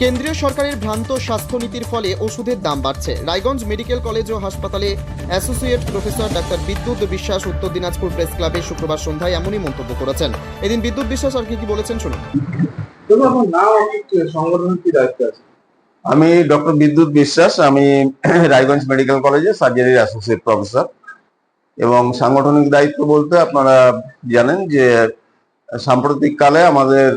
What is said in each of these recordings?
কেন্দ্রীয় সরকারের ভ্রান্ত স্বাস্থ্যনীতির ফলে ওষুধের দাম বাড়ছে। রায়গঞ্জ মেডিকেল কলেজ ও হাসপাতালে অ্যাসোসিয়েট প্রফেসর ডাক্তার বিদ্যুৎ বিশ্বাস উত্তর দিনাজপুর প্রেস ক্লাবে শুক্রবার সন্ধ্যায় এমনই মন্তব্য করেছেন। এদিন বিদ্যুৎ বিশ্বাস আর কি কি বলেছেন শুনুন। আমি ডক্টর বিদ্যুৎ বিশ্বাস আমি রায়গঞ্জ মেডিকেল কলেজে সার্জারির অ্যাসোসিয়েট প্রফেসর। এবং সাংগঠনিক দায়িত্ব বলতে আপনারা জানেন যে সাম্প্রতিককালে আমাদের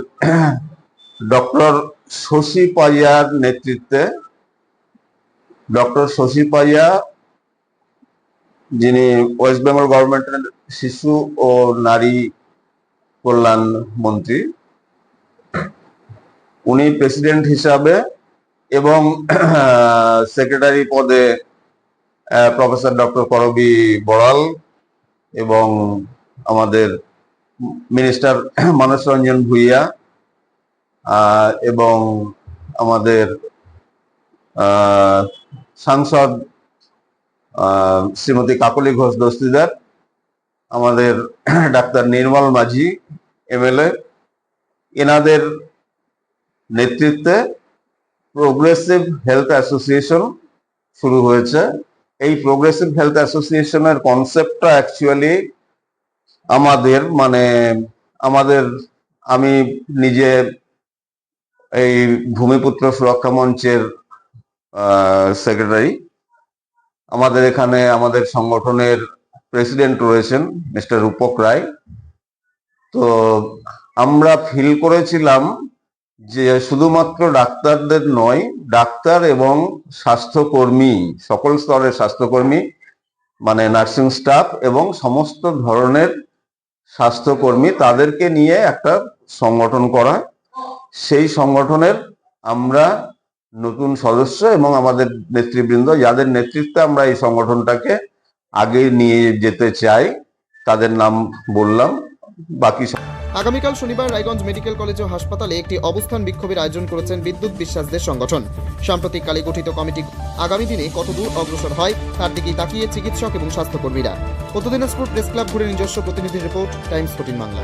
ডক্টর শশী পাইয়ার নেতৃত্বে ডক্টর শশী পাইয়া যিনি ওয়েস্ট বেঙ্গল গভর্নমেন্টের শিশু ও নারী কল্যাণ মন্ত্রী, উনি প্রেসিডেন্ট হিসাবে এবং সেক্রেটারি পদে প্রফেসর ডক্টর করবি বড়াল এবং আমাদের মিনিস্টার মানস রঞ্জন ভুইয়া এবং আমাদের সাংসদ শ্রীমতী কাকলি ঘোষ দস্তিদার, আমাদের ডাক্তার নির্মল মাঝি, এমএলএ, এনাদের নেতৃত্বে প্রোগ্রেসিভ হেলথ অ্যাসোসিয়েশন শুরু হয়েছে। এই প্রোগ্রেসিভ হেলথ অ্যাসোসিয়েশনের কনসেপ্টটা অ্যাকচুয়ালি আমাদের মানে আমাদের, আমি নিজে এই ভূমিপুত্র সুরক্ষা মঞ্চের সেক্রেটারি আমাদের এখানে আমাদের সংগঠনের প্রেসিডেন্ট রয়েছেন মিস্টার রূপক রায়। তো আমরা ফিল করেছিলাম যে শুধুমাত্র ডাক্তারদের নয়, ডাক্তার এবং স্বাস্থ্যকর্মী, সকল স্তরের স্বাস্থ্যকর্মী মানে নার্সিং স্টাফ এবং সমস্ত ধরনের স্বাস্থ্যকর্মী তাদেরকে নিয়ে একটা সংগঠন করা। সেই সংগঠনের আমরা নতুন সদস্য এবং আমাদের নেতৃবৃন্দ, যাদের নেতৃত্বে আমরা এই সংগঠনটাকে আগে নিয়ে যেতে চাই, তাদের নাম বললাম। বাকি আগামীকাল শনিবার রায়গঞ্জ মেডিকেল কলেজ ও হাসপাতালে একটি অবস্থান বিক্ষোভের আয়োজন করেছেন বিদ্যুৎ বিশ্বাসদের সংগঠন। সাম্প্রতিককালে গঠিত কমিটি আগামী দিনে কতদূর অগ্রসর হয়, তার দিকেই তাকিয়ে চিকিৎসক এবং স্বাস্থ্যকর্মীরা। উত্তর দিনাজপুর প্রেস ক্লাব ঘুরে নিজস্ব প্রতিনিধির রিপোর্ট, টাইমস ফোর্টিন বাংলা।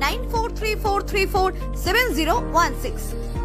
9434347016.